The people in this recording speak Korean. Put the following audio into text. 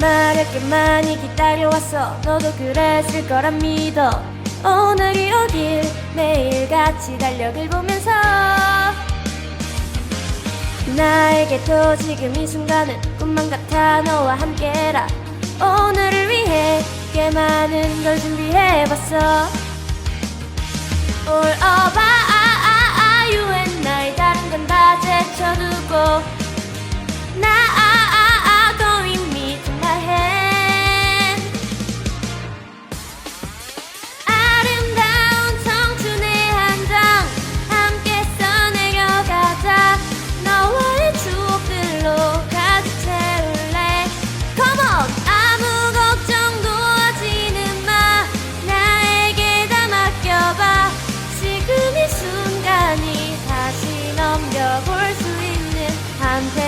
말할 게 많이 기다려왔어. 너도 그랬을 거란 믿어. 오늘이 오길 매일 같이 달력을 보면서 나에게 도 지금 이 순간은 꿈만 같아 너와 함께라. 오늘을 위해 꽤 많은 걸 준비해봤어. All I'm